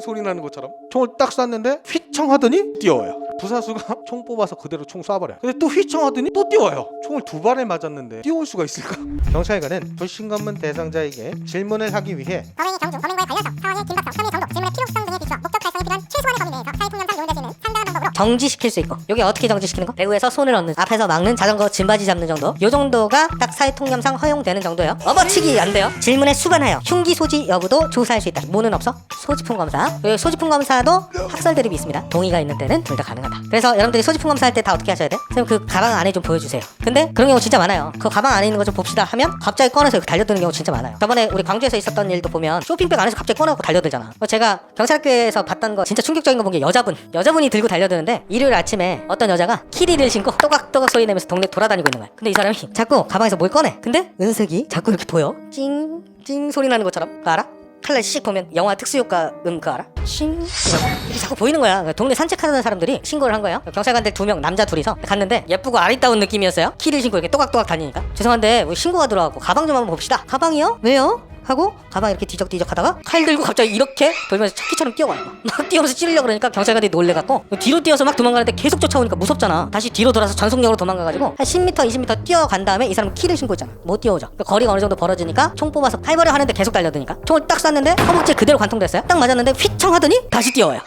찡 소리 나는 것처럼 총을 딱 쐈는데 휘청 하더니 뛰어와요. 부사수가 총 뽑아서 그대로 총 쏴버려요. 근데 또 휘청하더니 또 뛰어와요. 총을 두 발에 맞았는데 뛰어올 수가 있을까? 경찰관은 불신검문 대상자에게 질문을 하기 위해 범행의 경중, 범행과의 관련성, 사원의 긴박성, 혐의 정도, 질문의 필요성 등에 비추어 목적 달성에 필요한 최소한의 범위 내에서 정지시킬 수 있고 여기 어떻게 정지시키는 거? 배후에서 손을 얹는 앞에서 막는 자전거 짐바지 잡는 정도? 요 정도가 딱 사회 통념상 허용되는 정도예요. 업어치기 안 돼요? 질문에 수반하여 흉기 소지 여부도 조사할 수 있다. 뭐는 없어? 소지품 검사. 그 소지품 검사도 학설 대립이 있습니다. 동의가 있는 때는 둘 다 가능하다. 그래서 여러분들이 소지품 검사할 때 다 어떻게 하셔야 돼? 선생님 그 가방 안에 좀 보여주세요. 근데 그런 경우 진짜 많아요. 그 가방 안에 있는 거 좀 봅시다 하면 갑자기 꺼내서 달려드는 경우 진짜 많아요. 저번에 우리 광주에서 있었던 일도 보면 쇼핑백 안에서 갑자기 꺼내고 달려들잖아. 어, 제가 경찰학교에서 봤던 거 진짜 충격적인 거 본 게 여자분. 여자분이 들고 달려드는데 일요일 아침에 어떤 여자가 키리를 신고 또각또각 소리 내면서 동네 돌아다니고 있는 거야. 근데 이 사람이 자꾸 가방에서 뭘 꺼내? 근데 은색이 자꾸 이렇게 보여. 찡 찡 소리 나는 것처럼. 그거 알아? 칼날 씩 보면 영화 특수효과 음 그거 알아? 싱. 이렇게 자꾸 보이는 거야. 그러니까 동네 산책하는 사람들이 신고를 한 거예요. 경찰관들 두 명 남자 둘이서 갔는데 예쁘고 아리따운 느낌이었어요. 키를 신고 이렇게 또각또각 다니니까. 죄송한데 뭐 신고가 들어가고 가방 좀 한번 봅시다. 가방이요? 왜요? 하고 가방 이렇게 뒤적뒤적 하다가 칼 들고 갑자기 이렇게 돌면서 차키처럼 뛰어와요. 막. 뛰어서 찌르려고 그러니까 경찰관들이 놀래갖고 뒤로 뛰어서 막 도망가는데 계속 쫓아오니까 무섭잖아. 다시 뒤로 돌아서 전속력으로 도망가가지고 한 10m 20m 뛰어간 다음에 이 사람은 키를 신고 있잖아. 못 뛰어오죠. 그 거리가 어느 정도 벌어지니까 총 뽑아서 팔벌려 하는데 계속 달려드니까 총을 딱 쐈는데 허벅지에 그대로 관통됐어요. 딱 맞았는데 휘청 하더니 다시 뛰어와요.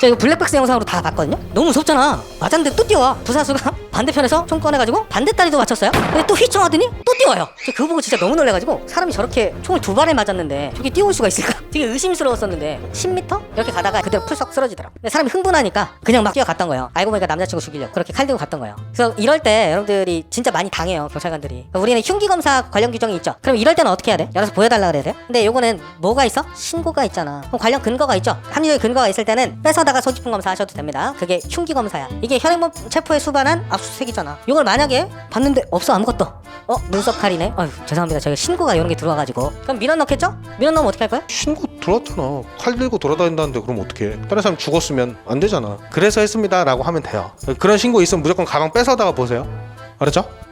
제가 이거 블랙박스 영상으로 다 봤거든요. 너무 무섭잖아. 맞았는데 또 뛰어와. 부사수가 반대편에서 총 꺼내가지고 반대다리도 맞췄어요. 근데 또 휘청하더니 또 뛰어요. 그거 보고 진짜 너무 놀래가지고 사람이 저렇게 총을 두 발에 맞았는데 저게 뛰어올 수가 있을까? 되게 의심스러웠었는데 10m 이렇게 가다가 그대로 풀썩 쓰러지더라고. 근데 사람이 흥분하니까 그냥 막 뛰어갔던 거예요. 알고 보니까 남자친구 죽이려고 그렇게 칼 들고 갔던 거예요. 그래서 이럴 때 여러분들이 진짜 많이 당해요 경찰관들이. 우리는 흉기 검사 관련 규정이 있죠. 그럼 이럴 때는 어떻게 해야 돼? 열어서 보여달라 그래야 돼? 근데 요거는 뭐가 있어? 신고가 있잖아. 그럼 관련 근거가 있죠. 합리적인 근거가 있을 때는 뺏어다가 소지품 검사 하셔도 됩니다. 그게 흉기 검사야. 이게 현행범 체포에 수반한 압수수 색이잖아. 이걸 만약에 봤는데 없어 아무것도. 어 눈썹 칼이네. 아유 죄송합니다. 제가 신고가 이런 게 들어와가지고. 그럼 민원 넣겠죠? 민원 넣으면 어떻게 할 거야? 신고 들어왔잖아. 칼 들고 돌아다닌다는데 그럼 어떻게? 다른 사람 죽었으면 안 되잖아. 그래서 했습니다라고 하면 돼요. 그런 신고 있으면 무조건 가방 뺏어다가 보세요. 알았죠?